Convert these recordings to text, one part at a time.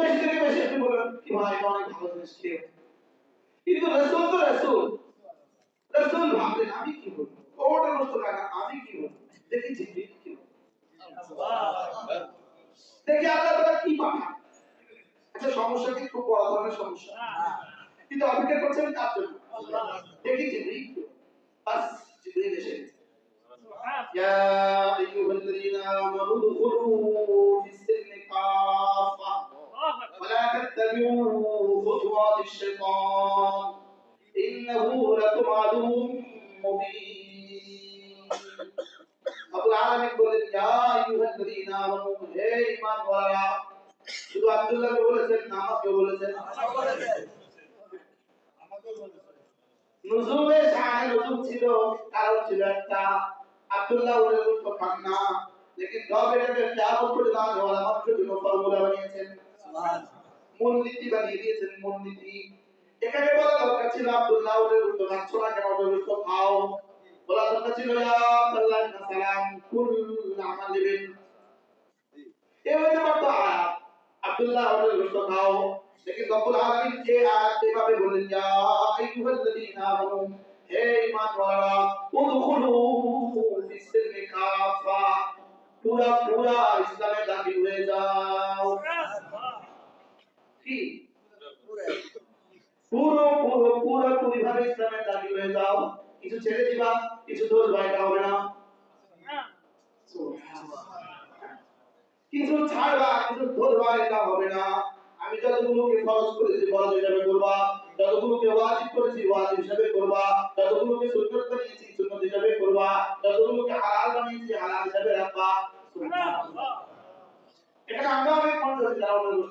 বেশি থেকে বেশি আপনি বললেন কি ভাই এটা অনেক ভালো জিনিস খেয়ে কিন্তু রসুল তো রসুল রসুল ভাবলেন আমি কি বলবো ওটা নষ্ট খায় না আমি কি বলবো দেখি জিবরিল কি বলবো দেখি আল্লাহ তাআলা কি পাঠান আচ্ছা সমস্যা কি খুব বড় ধরনের সমস্যা কিন্তু অপেক্ষা করছেন কার জন্য দেখি জিবরিল কি বলবো। বাস জিবরিল এসে গেছে يا أيها الذين آمنوا ادخلوا في السلم كافة ولا تتبعوا خطوات الشيطان إنه لكم عدو مبين أبو العالمين বলেন يا أيها الذين آمنوا হে ঈমান ওয়ালারা শুধু আব্দুল্লাহকে বলেছেন না আমাকে বলেছেন নুজুমে শাহে নুজুম ছিল কারণ ছিল একটা আব্দুল্লাহ ওদের তো খান না লেকিন রব এটাকে কিয়ামত পর্যন্ত ওয়ালা মাত্র জন্য ফর্মুলা বানিয়েছেন মূলনীতি বানিয়ে দিয়েছেন মূলনীতি এখানে বলা দরকার ছিল আব্দুল্লাহ ওদের উত্তর খাচ্ছ না কেন ওদের উত্তর খাও। বলা দরকার ছিল ইবনে সালাম কুল বিল এই আব্দুল্লাহ ওদের উত্তর খাও। আলামিন আয়াত এভাবে আমানু, হে ঈমানওয়ালারা, উদখুলু কাফা পুরা পুরা ইসলামে দাখিল হয়ে যাও। কি পুরো পুরো এটা না। আমি যতগুলোকে ফরজ করেছি ফরজ হিসাবে করবা। যতগুলোকে ওয়াজিব করেছি, ওয়াজিব হিসাবে করবা। যতগুলোকে সুন্নত বানিয়েছি, সুন্নত হিসাবে করবা। যতগুলোকে হালাল বানিয়েছি, হালাল হিসাবে রাখবা। এখানে আমরা অনেক মানুষ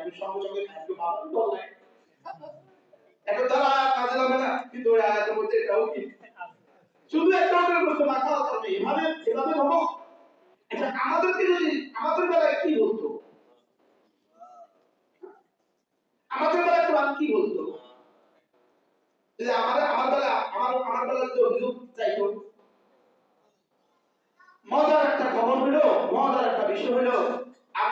আমি একটা আমাদের বেলায় কি বলতো? আমাদের বেলায় কি বলতো? আমার বেলা আমার আমার বেলা যদি অভিযোগ চাইতো মজার একটা খবর হলো মজার একটা বিষয় হলো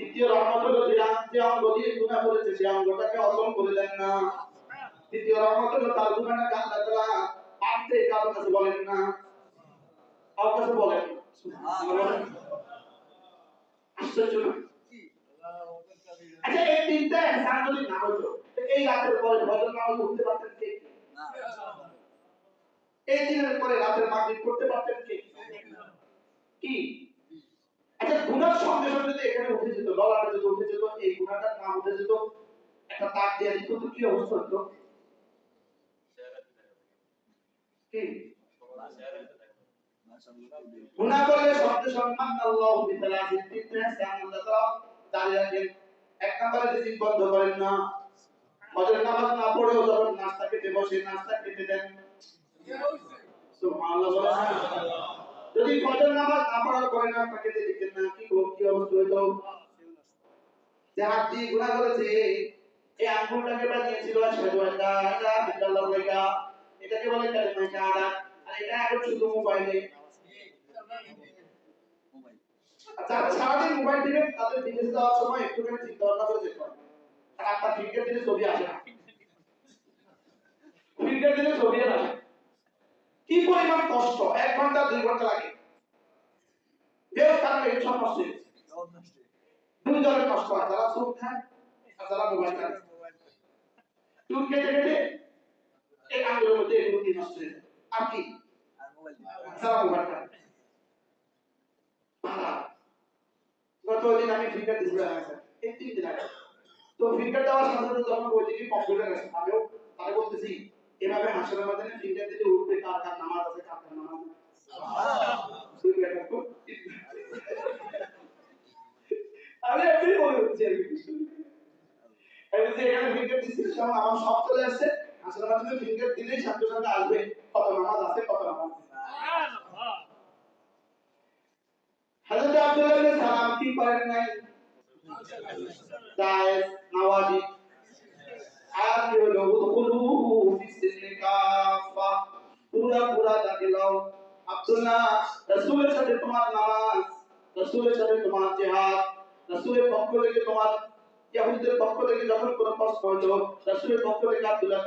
দ্বিতীয় রহমত হলো যে যে অঙ্গ দিয়ে গুনাহ করেছে সেই অঙ্গটাকে অচল করে দেন না। তৃতীয় রহমত হলো তার গুনাহটাকে আল্লাহ তাআলা পারতে কারোর কাছে বলেন না। কারোর কাছে বলেন। আশ্চর্য না? আচ্ছা এই তিনটা ইনসান যদি না হতো এই রাতের পরে নামাজ উঠতে পারতেন কে? এই দিনের পরে রাতের মাগরিব করতে পারতেন কে? কি? আচ্ছা গুনার সঙ্গে সঙ্গে যদি এখানে উঠে যেত ললাটে যদি উঠে যেত, এই গুনাটার নাম উঠে যেত, একটা তাক দিয়ে দিত, তো কি অবস্থা হতো? গুনাহ করলে শব্দ সম্মান, আল্লাহ তিনটা ইহসান আল্লাহ রাখেন। এক নম্বরে বন্ধ করেন না। ফজর নামাজ না পড়েও যখন নাস্তা খেতে বসে, নাস্তা খেতে দেন। সুবহানাল্লাহ? যদি ফজর নামাজ না পড়ার পরে নাস্তা খেতে দিতেন না। কি কি অবস্থা হতো যে হাত দিয়ে করেছে, এই আঙ্গুলটাকে বানিয়েছিল আশহাদু আল্লা ইলাহা ইল্লাল্লাহ লেখা এটাকে বলে কালিমা শাহাদাত আর এটা এখন শুধু মোবাইলে যারা সারাদিন মোবাইল টিপে তাদের বিদেশ যাওয়ার সময় একটুখানি চিন্তা ভাবনা করে যেতে আর আপনার ফিঙ্গার দিলে ছবি আসে না। ফিঙ্গার দিলে ছবি আসে না। কি পরিমাণ কষ্ট? এক ঘণ্টা, দুই ঘণ্টা লাগে। বেশ কারণে সব নষ্ট হয়ে গেছে। দুই জনের কষ্ট হয়। যারা চুল খায় আর যারা মোবাইল খায় চুল কেটে কেটে এই আঙুলের মধ্যে এগুলো কি নষ্ট হয়ে যায়। আর কি? যারা মোবাইল খায়। গতদিন আমি ফিঙ্গার দিয়েছিলাম স্যার এই তিন দিন আগে। তো ফিঙ্গার দেওয়ার সাথে সাথে যখন দিকে কম্পিউটার আছে। আমিও তাকে বলতেছি এভাবে হাসির মধ্যে ফিঙ্গার দিলে উঠবে কার কার নামাজ আছে, কার কার নামাজ আমি এমনি বলে কি আমি যে এখানে ফিঙ্গার দিচ্ছি সেমন আমার সব চলে আসছে আসলে মাধ্যমে ফিঙ্গার দিলেই সাথে সাথে আসবে, কত নামাজ আছে, কত নামাজ। হযরত আব্দুল্লাহ সালাম কি করেন নাই? জায়েজ নওয়াজি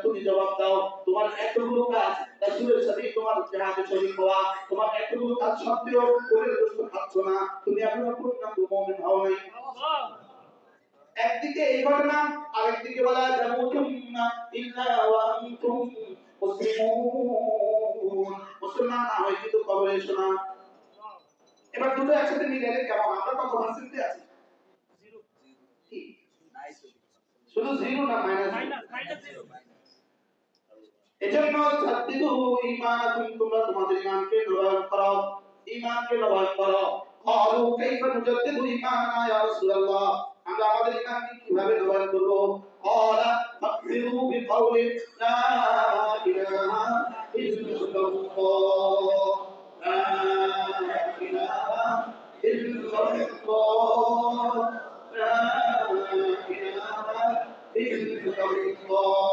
তুমি জবাব দাও তোমার এতগুলো কাজ রাসূলের সাথে তোমার জিহাদে শরীক হওয়া তোমার এতগুলো কাজ সত্ত্বেও খাচ্ছ না তুমি এখনও পূর্ণাঙ্গ হও নাই। একদিকে এই ঘটনা আরেকদিকে বলা জামুতুন্না ইল্লা ওয়া আনতুম মুসলিমুন। মুসলমান না হয় কিন্তু কবরে এসো না এবার দুটো একসাথে মিলালে কেমন? আমরা কত পার্সেন্টে আছি। শুধু জিরো না মাইনাস এজন্য ছাত্রিদু ঈমানাকুম তোমরা তোমাদের ইমানকে নবায়ন করো। ইমানকে নবায়ন করো। ক্বালু কাইফা নুজাদ্দিদু ঈমানানা ইয়া রাসূলুল্লাহ আমরা আমাদের ঈমানকে কীভাবে নবায়ন করব ফাকবিরু বিকাউলি লা ইলাহা ইল্লাল্লাহ লা ইলাহা ইল্লাল্লাহ লা ইলাহা ইল্লাল্লাহ لا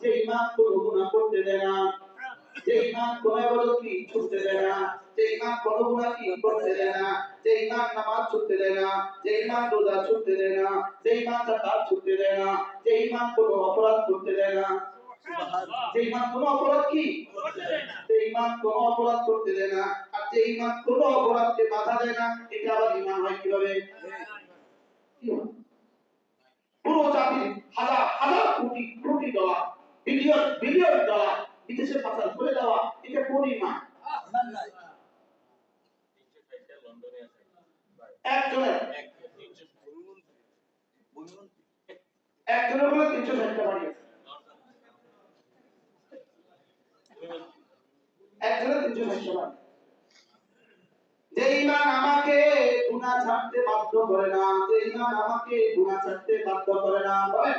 যে ইমান কোন গুনাহ করতে দেয় না যে ইমান কোন আবাদত কি ছুটতে দেয় না যে ইমান কোন গুনাহ কি করতে দেয় না যে ইমান নামাজ ছুটতে দেয় না যে ইমান রোজা ছুটতে দেয় না যে ইমান যাকাত ছুটতে দেয় না যে ইমান কোন অপরাধ করতে দেয় না যে ইমান কোন অপরাধ কি যে ইমান কোন অপরাধ করতে দেয় না আর যে ইমান কোন অপরাধকে বাধা দেয় না এটা আবার ইমান হয় কীভাবে পুরো জাতির হাজার হাজার crore crore dollar billion billion dollar বিদেশে পাচার করে দেওয়া এটা ষাটটা বাড়ি যে ইমান আমাকে গুনাহ ছাড়তে বাধ্য করে না যে ইমান আমাকে গুনাহ ছাড়তে বাধ্য করে না বলেন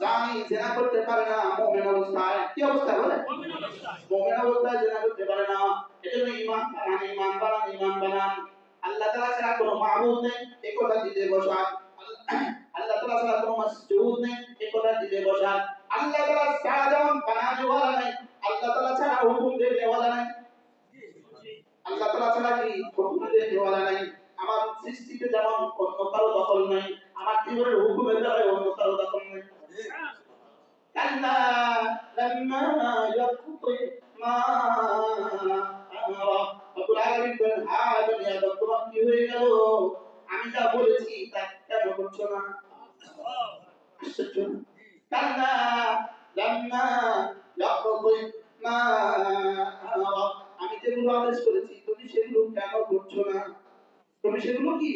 জানি জেনা করতে পারে না মুমিন অবস্থায়। কি অবস্থায় বলে মুমিন অবস্থায়। জেনা করতে পারে না। এজন্য ঈমান বানান ঈমান বানান ঈমান বানান। আল্লাহ তাআলা ছাড়া কোনো মাবুদ নেই এই কথা দিতে বসান। আল্লাহ তাআলা ছাড়া কোনো মাসজুদ নেই এই কথা দিতে বসান। আল্লাহ তাআলা ছাড়া বানানে ওয়ালা নেই আল্লাহ তাআলা ছাড়া হুকুম দেওয়ালা নাই। আল্লাহ তাআলা ছাড়া কি হুকুম দেওয়ালা নাই? আমার সৃষ্টিতে যেমন অন্য কারও দখল নাই আমার জীবনের হুকুমের দ্বারা অন্য কারও দখল নাই। كلا لما يقضي ما أمره রব্বুল আলামিন বলেন হ্যাঁ বনি আদম তোমার কি হয়ে গেল আমি যা বলেছি তা কেন করছো না আশ্চর্য না? কাল্লা লাম্মা ইয়াকদি মা আমারা আমি যেগুলো আদেশ করেছি তুমি সেগুলো কেন করছো না তুমি সেগুলো কি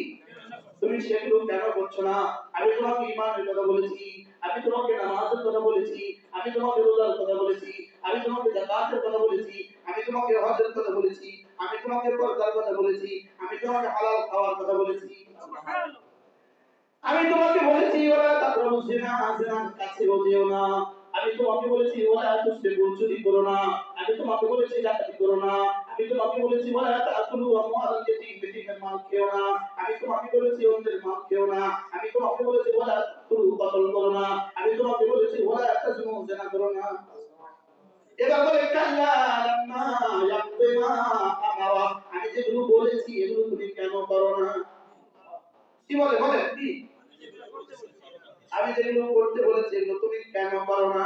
তুমি সেগুলো কেন করছো না আমি তোমাকে ইমানের কথা বলেছি আমি তোমাকে নামাজের কথা বলেছি, আমি তোমাকে রোজার কথা বলেছি, আমি তোমাকে জাকাতের কথা বলেছি, আমি তোমাকে হজের কথা বলেছি, আমি তোমাকে পর্দার কথা বলেছি, আমি তোমাকে হালাল খাওয়ার কথা বলেছি। আমি তোমাকে বলেছি, ওরা তাকরাবু জিনা জিনার কাছে যেও না। আমি তোমাকে বলেছি, ওরা তুসে চুরি করো না। আমি তোমাকে বলেছি, ডাকাতি করো না। আমি তোমাকে বলেছি ওরা তাকুলু আমওয়াল ইয়াতীম বিতিমের মাল খেও না। আমি তোমাকে বলেছি অন্যের মাল খেও না। আমি তোমাকে বলেছি ওরা তুলু কতল করো না। আমি তোমাকে বলেছি ওরা তাজমু জিনা করো না। বলে আমি যেগুলো কি বলে বলে আমি যেগুলো করতে বলেছি, এগুলো তুমি কেন করো না?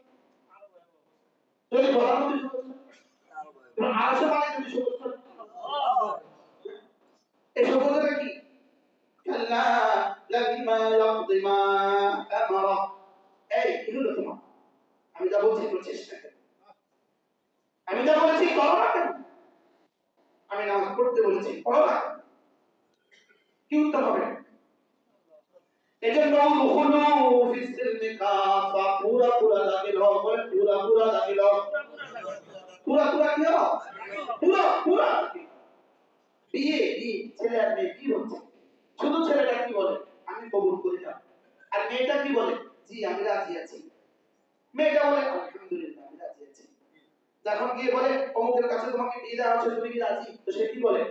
যদি প্রধানমন্ত্রী সবুজ করে এবং আরশে পালে যদি সবুজ করে এই সবুজটা কি কাল্লা লাম্মা ইয়াকদি মা আমারা এই কি হলো তোমার আমি যা বলছি একটু চেষ্টা করো আমি যা বলেছি করো না কেন আমি নামাজ পড়তে বলেছি পড়ো না কি উত্তর হবে এজন্য উখুলু ফিসিলমি কাফা পুরা পুরা দাখিল হও বলে শুধু ছেলেটা কি বলে? আমি কবুল করি না আর মেয়েটা কি বলে? জি, আমি রাজি আছি। মেয়েটা বলে, আলহামদুলিল্লাহ, আমি রাজি আছি। যখন গিয়ে বলে, অমুকের কাছে তোমাকে বিয়ে দেওয়া হচ্ছে, তুমি রাজি? তো সে কি বলে?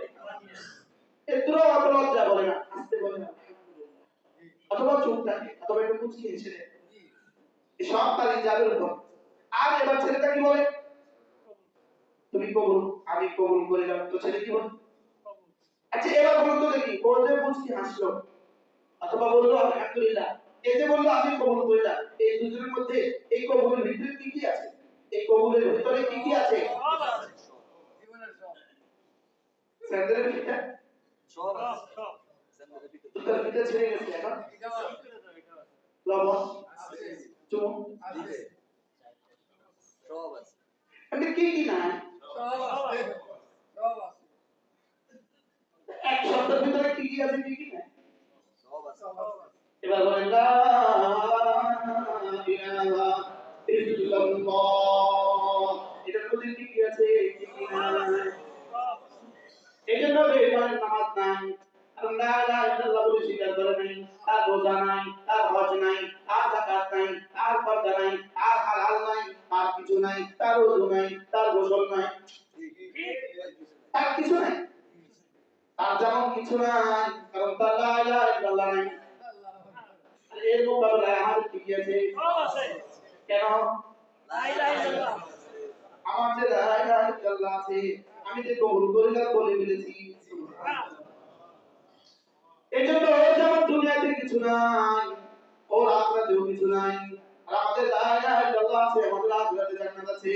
অথবা চুপ থাকে, অথবা একটু মুচকি হেসে দেয়। সব তার ইজাবের আর এবার ছেলেটা কি বলে? তুমি কবুল আমি কবুল করিলাম তো ছেলে কি বলে? আচ্ছা এবার বলুন তো দেখি ও যে মুচকি হাসলো। অথবা বলল আলহামদুলিল্লাহ। এই যে বলল আমি কবুল করিলাম এই দুজনের মধ্যে এই কবুলের ভিতরে কি কি আছে? এই কবুলের ভিতরে কি কি আছে? স্যান্ডেলের ভিতরে? জুতার ভিতরে। ছেড়ে গেছে এখন? লবণ? চুন আমি কি কি না এক শব্দের ভিতরে কি কি আছে কি কি না এবার বলেন লা ইলাহা ইল্লাল্লাহ এটার মধ্যে কি কি আছে কি কি নাই এই জন্য বেঈমানের নামাজ নাই কারণ লা ইলাহা ইল্লাল্লাহ বলে স্বীকার করে নাই তার রোজা নাই তার হজ নাই তার যাকাত নাই তার পর্দা নাই তার হালাল নাই তার কিছু নাই তার ওযু নাই তার গোসল নাই। তার কিছু নাই। তার যেমন কিছু নাই কারণ তার লা ইলাহা ইল্লাল্লাহ নাই। এর মোকাবেলায় আমাদের কি আছে। কেন? আমার যে লা ইলাহা ইল্লাল্লাহ আছে আমি যে কবুল বলে ফেলেছি। এই জন্য ওর যেমন দুনিয়াতে কিছু নাই ওর আখরাতেও কিছু নাই। আমাদের লা ইলাহা আছে, আমাদের আখরাতে জান্নাত আছে।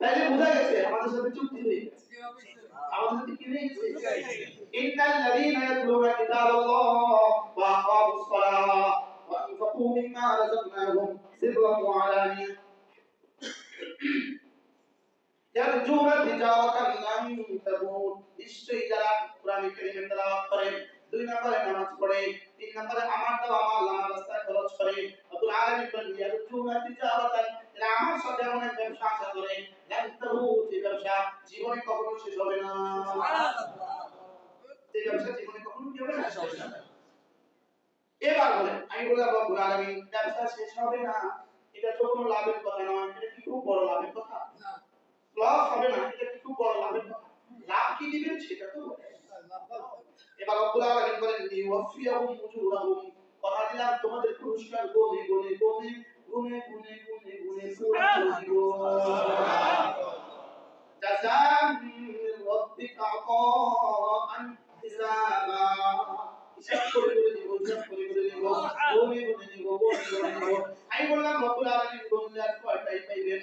ইল্লাল্লাহ আছে আমাদের সাথে চুক্তি হয়ে গেছে। আমাদের সাথে কি হয়ে ইন্নাল লাযীনা ইয়াতলুনা কিতাবাল্লাহ ওয়া আকামুস সালাহ ওয়া আনফাকু মিম্মা রাযাকনাহুম সিররান ওয়া আলানিয়া ইয়ারজুনা তিজারাতান লান যারা কোরআন কারীমের তেলাওয়াত করে, দুই নম্বরে নামাজ পড়ে, তিন নম্বরে আমার দাও আমার আল্লাহর রাস্তায় খরচ করে আব্দুল আলামিন বলেন, ইয়ারজুনা তিজারাতান এরা আমার সাথে এমন এক ব্যবসা আশা করে ব্যবসা জীবনে কখনো শেষ হবে না। এই ব্যবসা জীবনে কখনো কি হবে না? এবার বলেন আমি বললাম রব্বুল আলামিন ব্যবসা শেষ হবে না। এটা তো কোনো লাভের কথা নয় এটা কি খুব বড় লাভের কথা? লস হবে না এটা কি খুব বড় লাভের কথা? লাভ কি দিবেন সেটা তো এবার রব্বুল আলামিন বলেন লিওয়াফিয়াহুম উজুরাহুম। কথা দিলাম তোমাদের পুরস্কার গনে গুনে গুনে গুনে গুনে পুরা করে দিব জাযাম মিন রাব্বিকা আতাআন হিসাবা হিসাব করে করে দিব হিসাব করে করে দিব গনে গনে দিব গনে গনে দিব আমি বললাম রব্বুল আলামিন বললেন আর কয়টাই পাইবেন?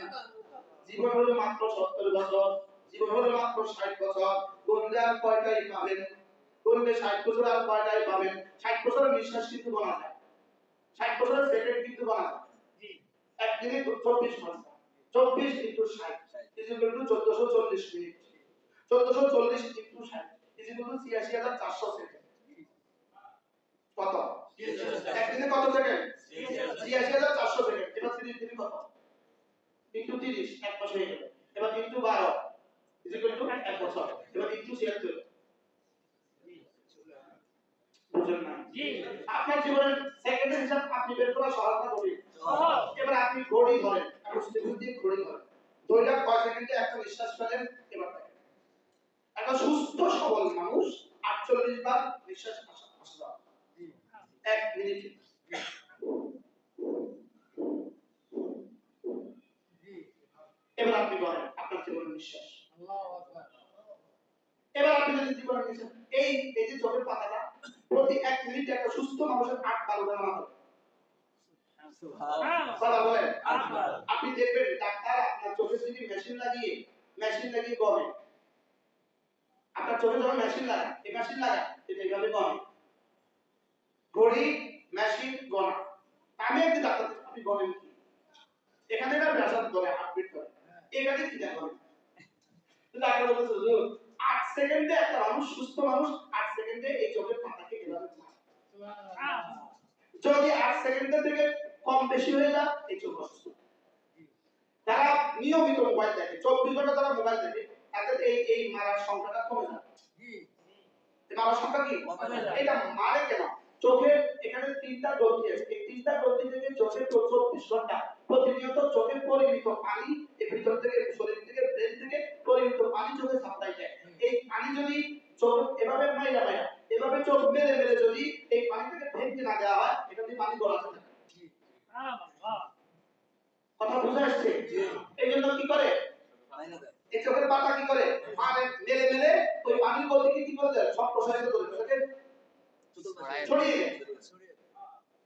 জীবন হলো মাত্র 70 বছর জীবন হলো মাত্র 60 বছর। গনলে আর কয়টাই পাবেন? গনলে 60 বছর আর কয়টাই পাবেন? 60 বছরের নিঃশ্বাস কিন্তু বলা যায়। 60 বছরের সেকেন্ড কিন্তু বলা যায়। এক দিনে 24 ঘণ্টা 24 into 60 is equal to 1440 minute. 1440 into 60 to 86400 second. কত? একদিনে কত সেকেন্ড? 86400 সেকেন্ড। এবার 30 দিনে কত? ইনটু 30 এক বছর হয়ে গেল। এবার ইনটু 12 ইজ টু এক বছর। এবার ইনটু 76 বুঝলেন না? আপনার জীবনের সেকেন্ডের হিসাব আপনি বের করা সহজ না কঠিন? এবার আপনি ঘড়ি ধরেন। এখন ঘড়ি ধরেন ধরলে কয় সেকেন্ডে একটা নিঃশ্বাস ফেলেন? একটা সুস্থ সবল মানুষ আটচল্লিশ বার নিঃশ্বাস আসা এক মিনিটে। এবার আপনি বলেন আপনার জীবনের নিঃশ্বাস। এবার আপনি যদি জীবনের নিঃশ্বাস এই এই যে চোখের পাতাটা প্রতি এক মিনিটে একটা সুস্থ মানুষের আট বার নামা হবে। আপনি দেখবেন ডাক্তার আপনার চোখে যদি মেশিন লাগিয়ে মেশিন লাগিয়ে গমে আপনার চোখে যখন মেশিন লাগায়, এই মেশিন লাগায়, এটা এইভাবে গমে ঘড়ি মেশিন গনা আমি একটি ডাক্তার আপনি গমেন কি? এখানে না ব্যাসার ধরে হার্টবিট করে এখানে কি দেখেন ডাক্তার বলছে হুজুর, আট সেকেন্ডে একটা মানুষ, সুস্থ মানুষ, আট সেকেন্ডে এই চোখের পাতাকে এভাবে যদি আট সেকেন্ডের থেকে কম বেশি হয়ে যায়, এই চোখ অসুস্থ। যারা নিয়মিত মোবাইল দেখে, চব্বিশ ঘণ্টা তারা মোবাইল দেখে তাদের এই এই মারার সংখ্যাটা কমে এই মারার সংখ্যা কি? এটা মারে কেন? চোখের এখানে তিনটা গ্রন্থি আছে। এই তিনটা গ্রন্থি থেকে চোখের চব্বিশ ঘণ্টা প্রতিনিয়ত চোখের পরিমিত পানি এই ভিতর থেকে শরীর থেকে ব্রেন থেকে পরিমিত পানি চোখে সাপ্লাই দেয়। এই পানি যদি চোখ এভাবে মাইরা মাইরা এভাবে চোখ মেরে মেরে যদি এই পানি থেকে ভেঙে না দেওয়া হয় এটা দিয়ে পানি গলাতে থাকে কথা বুঝে আসছে? এই জন্য কি করে? এই চোখের পাতা কি করে? পানি মেরে মেরে ওই পানির গতিকে কি করে দেয় সব প্রসারিত করে দেয়। ছড়িয়ে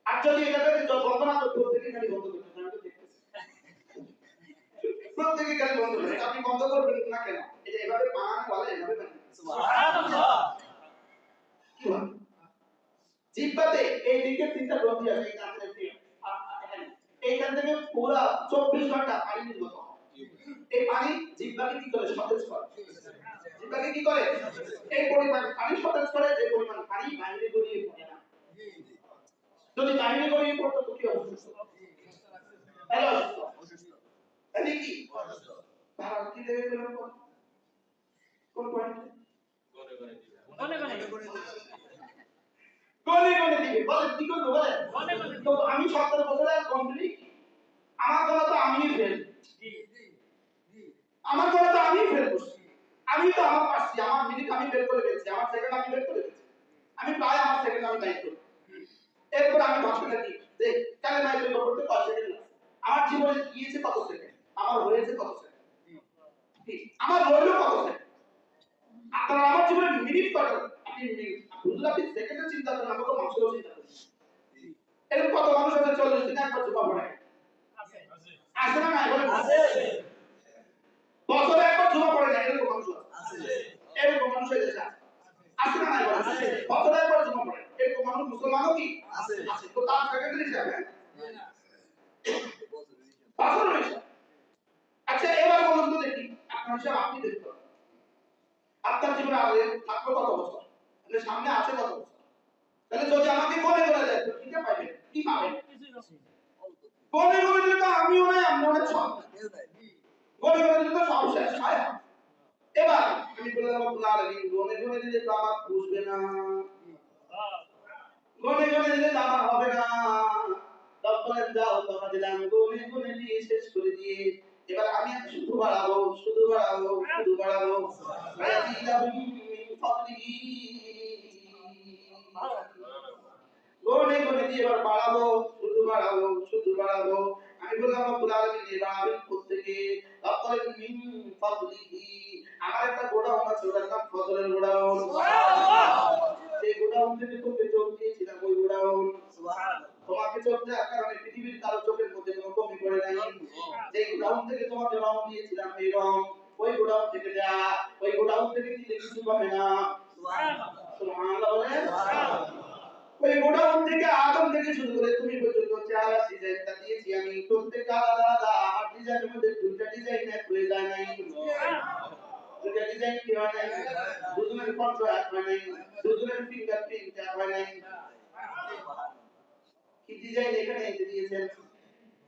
আর যদি এটাকে যত বন্ধ না করতে প্রত্যেকে খালি বন্ধ করতে। আমি প্রত্যেকে খালি বন্ধ করে আপনি বন্ধ করবেন না কেন? এটা এভাবে বানানো বলে, এভাবে বলে? জিহ্বাতে এই দিকে তিনটা গ্রন্থি আছে, এই থেকে। এইখান থেকে পুরা চব্বিশ ঘণ্টা পানি নির্গত। এই পানি জিহ্বাকে কি করে? সতেজ করে। জিহ্বাকে কি করে? এই পরিমাণ পানি সতেজ করে যে পরিমাণ পানি বাইরে গড়িয়ে পড়ে না। যদি বাইরে গড়িয়ে পড়তো তো কি অসুস্থ? তাহলে অসুস্থ। তাহলে কি? তারা কি দেবে বলুন কোন পয়েন্ট গনে গনে দিবে। বলে কি করবে বলে গনে গনে দিবে। তো আমি সতেরো কমপ্লিট আমার গলা তো আমি ফেল আমার গলা তো আমি ফেল করছি। আমি তো আমার পারছি আমার মিনিট আমি বের করে ফেলছি, আমার সেকেন্ড আমি বের করে ফেলছি। আমি প্রায় আমার সেকেন্ড আমি দায়িত্ব। এরপর আমি ভাষণটা দিই যে কেন দায়িত্ব করতে কয় সেকেন্ড আমার জীবনে গিয়েছে কত সেকেন্ড আমার হয়েছে কত সেকেন্ড আমার রইল কত সেকেন্ড আপনারা আমার জীবনে মিনিট কত আপনি হুজুর আপনি সেকেন্ডে চিন্তা করেন আমাকে মাসেও চিন্তা করেন। এরকম কত মানুষ আছে চল্লিশ দিনে একবার জমা পড়ে? আছে না নাই? বলেন। বছরে একবার জমা পড়ে না এরকম মানুষ আছে। এরকম মানুষ এই দেশে আছে আছে না নাই আছে। বছরে একবার জমা পড়ে। এরকম মানুষ মুসলমানও কি? আছে। আছে। তো তার সেকেন্ডারি হিসাবে বছর আচ্ছা এবার বলুন তো দেখি আপনার হিসাব আপনি বের আপনার জীবনে থাকল কত বছর? আপনার সামনে আছে কত বছর? তাহলে যদি আমাকে গনে গনে দেয় তো কিটা পাবেন কি পাবেন তো আমিও নাই আপনিও নাই সব এবার আমি বললাম দিয়ে এবার শুধু বাড়াবো শুধু বাড়াবো শুধু বাড়াবো। গনে গনে দিয়ে এবার বাড়াবো, শুধু বাড়াবো শুধু বাড়াবো। আমি বললাম রব্বুল আলামিন এবার আমি মিন ফাদলিহি। আমার একটা গোডাউন আছে ওটার নাম ফজলের গোডাউন। সেই গোডাউন থেকে তোকে চোখ দিয়েছিলাম ওই গোডাউন। তোমাকে চোখ দেওয়ার কারণে পৃথিবীর কারও চোখের মধ্যে কোনো কমি পড়ে নাই। যে গোডাউন থেকে তোমাকে রং দিয়েছিলাম এই রং ওই গোডাউন থেকে যা ওই গোডাউন থেকে দিলে কিছু পাবে না। সুবহানাল্লাহ। বলেন? ওই গোডাউন থেকে আদম থেকে শুরু করে তুমি পর্যন্ত চেহারা ডিজাইনটা দিয়েছি আমি প্রত্যেক আলাদা আলাদা। আমার ডিজাইনের মধ্যে দুইটা ডিজাইন হয়ে যায় নাই। দুইটা ডিজাইন কি হয় নাই? দুজনের কণ্ঠ এক হয় নাই। দুজনের ফিঙ্গার প্রিন্ট এক হয় নাই। কি ডিজাইন এখানে দিয়েছেন?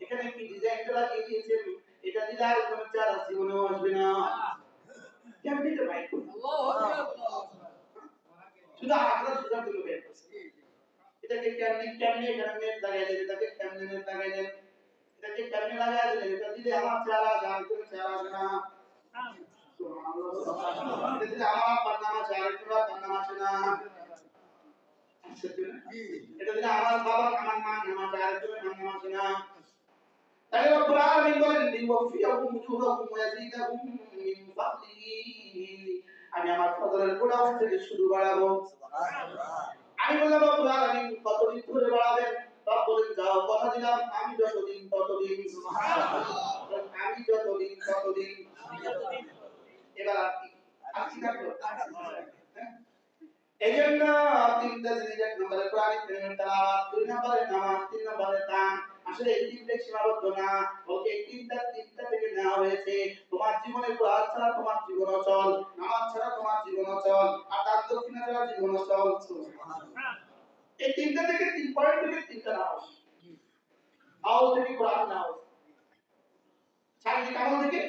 এখানে কি ডিজাইনটা লাগিয়ে দিয়েছেন? এটা দিলে আর কোনো চেহারা জীবনেও আসবে না। কেমন দিতে ভাই শুধু আগ্রহ সুযোগ জন্য বের করছে এটাকে কেমনি কেমনি এখানে নেট লাগাই দেন এটাকে কেমনি নেট লাগাই দেন এটাকে কেমনি লাগাই দেন এটা দিলে আমার যার কোনো চেহারা আসবে না। আমার আব্বার নাম আছে, আর একটু তার নাম আসে না। এটা দিলে আমার বাবা আমার মা নাম আছে, আর একটু নাম নাম আসে না। তাই রব্বুল আলামিন বলেন লিওয়াফিয়াহুম উজুরাহুম ওয়া ইয়াজিদাহুম মিন ফাদলিহি। আমি আমার ফজলের গোডাউন থেকে শুরু বাড়াবো। আমি বললাম, রব্বুল আলামিন কতদিন ধরে বাড়াবেন? রব যাও কথা দিলাম। আমি যতদিন, ততদিন আমি যতদিন, ততদিন এবার আপনি কি? আর হ্যাঁ? এই জন্য তিনটা জিনিস এক নম্বরে কোরআন তিন নম্বরে নামাজ, তিন নম্বরে দান আসলে এই তিনটে সীমাবদ্ধ না। এই তিনটা তিনটা থেকে নেওয়া হয়েছে। তোমার জীবনে কোরআন ছাড়া তোমার জীবন অচল, নামাজ ছাড়া তোমার জীবন অচল, আর দান দক্ষিণা ছাড়া জীবন অচল। এই তিনটা থেকে তিন পয়েন্ট থেকে তিনটা নাও আওয়াজ থেকে কোরআন নাও শারীরিক আমল থেকে?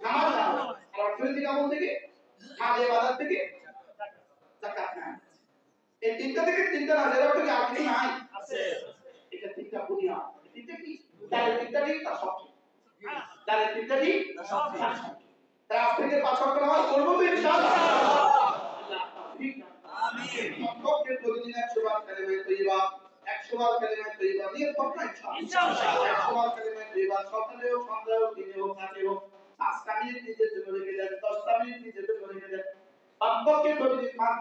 নামাজ নাও আর অর্থনৈতিক আমল থেকে? কাজে বাজার থেকে জাকাত না এই তিনটা থেকে তিনটা না যেটা থেকে আর কিছু নাই। এটা তিনটা বুনিয়া এই তিনটা কি? তার তিনটা তার সব তার তিনটা সব তাই আজ থেকে পাঁচ ওয়াক্ত নামাজ পড়ব তো ইনশাআল্লাহ। আল্লাহ ঠিক প্রতিদিন একশো বার কালেমা তৈবা একশো বার কালেমা তৈবা নিয়ে পড়না ইনশাআল্লাহ। একশো বার কালেমা তৈবা সকালে হোক সন্ধ্যায় হোক দিনে হোক রাতে হোক পাঁচটা মিনিট নিজের জন্য রেখে দেন দশটা মিনিট নিজের জন্য রেখে দেন। প্রতিদিন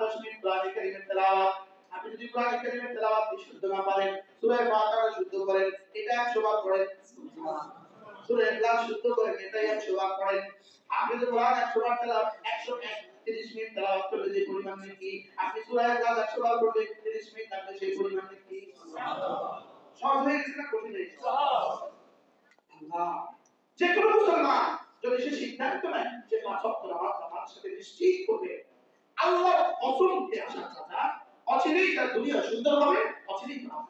দশ মিনিট কোরআন কারিমের তেলাওয়াত আপনি যদি কোরআন কারিমের তেলাওয়াত বিশুদ্ধ না পারেন, সূরা ফাতিহা শুদ্ধ করেন এটা একশো বার পড়েন সূরা ইখলাস শুদ্ধ করেন এটা একশো বার পড়েন আপনি যদি কোরআন একশো বার তেলাওয়াত, একশো তিরিশ মিনিট তেলাওয়াত করলে যে পরিমাণ নেকি? আপনি সূরা ইখলাস একশো বার পড়লে তিরিশ মিনিট থাকলে সেই পরিমাণ নেকি? সহজ হয়ে গেছে না, কঠিন হয়ে আল্লাহ, যে কোনো মুসলমান, যদি সে সিদ্ধান্ত নেয় যে পাঁচ ওয়াক্ত জামাতের সাথে নিশ্চিত করবে, আল্লাহর কসম খেয়ে কথা অচিরেই তার দুনিয়া সুন্দর হবে অচিরেই তার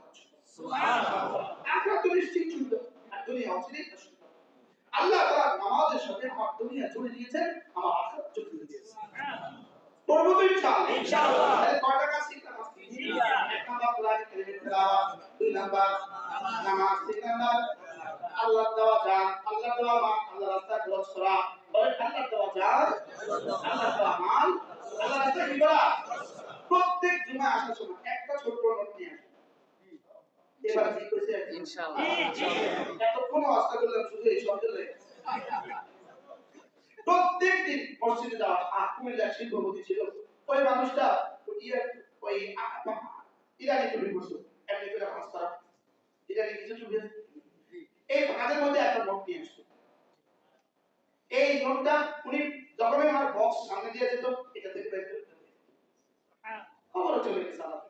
আখিরাত তো নিশ্চিত সুন্দর আর দুনিয়া অচিরেই তার সুন্দর আল্লাহ তাআলা নামাজের সাথে আমার দুনিয়া জুড়ে দিয়েছেন আমার আখিরাত জুড়ে দিয়েছেন। করব তো ইনশাআল্লাহ। ইনশাআল্লাহ। তাহলে কয়টা কাজ শিখতে হবে এক নাম্বার কোরআন কারিমের তেলাওয়াত দুই নাম্বার নামাজ তিন নাম্বার আল্লাহ দেওয়া যান আল্লাহ দেওয়া আল্লাহ রাস্তায় খরচ করা বলে আল্লাহ দেওয়া যান আল্লাহ দেওয়া মাল আল্লাহ রাস্তায় কি করা প্রত্যেক জুমা আসার সময় একটা ছোট নোট নিয়ে আসে এবার কি কইছে ইনশাআল্লাহ এতক্ষণ আস্তা করলাম শুধু এই শব্দ প্রত্যেক দিন মসজিদে যাওয়া কুমিল্লার শিল্পপতি ছিল। ওই মানুষটা ওই ইরানি টুপি পরছিল এমনি করে পাঁচ তারা ইরানি কিছু টুপি এই ভাঁজের মধ্যে একটা নোট নিয়ে আসতো এই নোটটা উনি যখনই আমার বক্স সামনে দিয়ে যেত এটা থেকে বের করে দিত। খবরও চলে গেছে আল্লাহ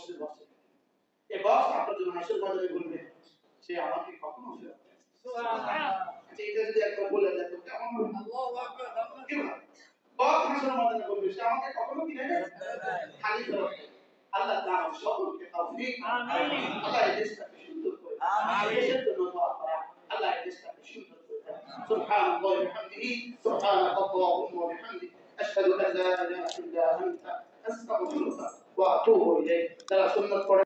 মসজিদের বক্সে এই বক্স আপনার জন্য আসে ময়দানে বলবে সে আমাকে কখনো ফেরত দেয় না। আচ্ছা, এটা যদি একবার বলে দেয় তো কেমন হবে? কি হবে? বক হাসরের ময়দানে বলবে সে আমাকে কখনো কি দেয় খালি ফেরত দেয়। আল্লাহ তাআলা সকলকে তৌফিক আমিন। আল্লাহ এই দেশটাকে সুন্দর করে দেয়। আমিন। দেশের জন্য দোয়া করা আল্লাহ এই দেশটাকে সুন্দর করে দেয়। سبحان الله وبحمده سبحانك اللهم وبحمدك أشهد أن لا إله إلا أنت أستغفرك ওয়া আতুবু ইলাইহি যারা সুন্নাত পড়ে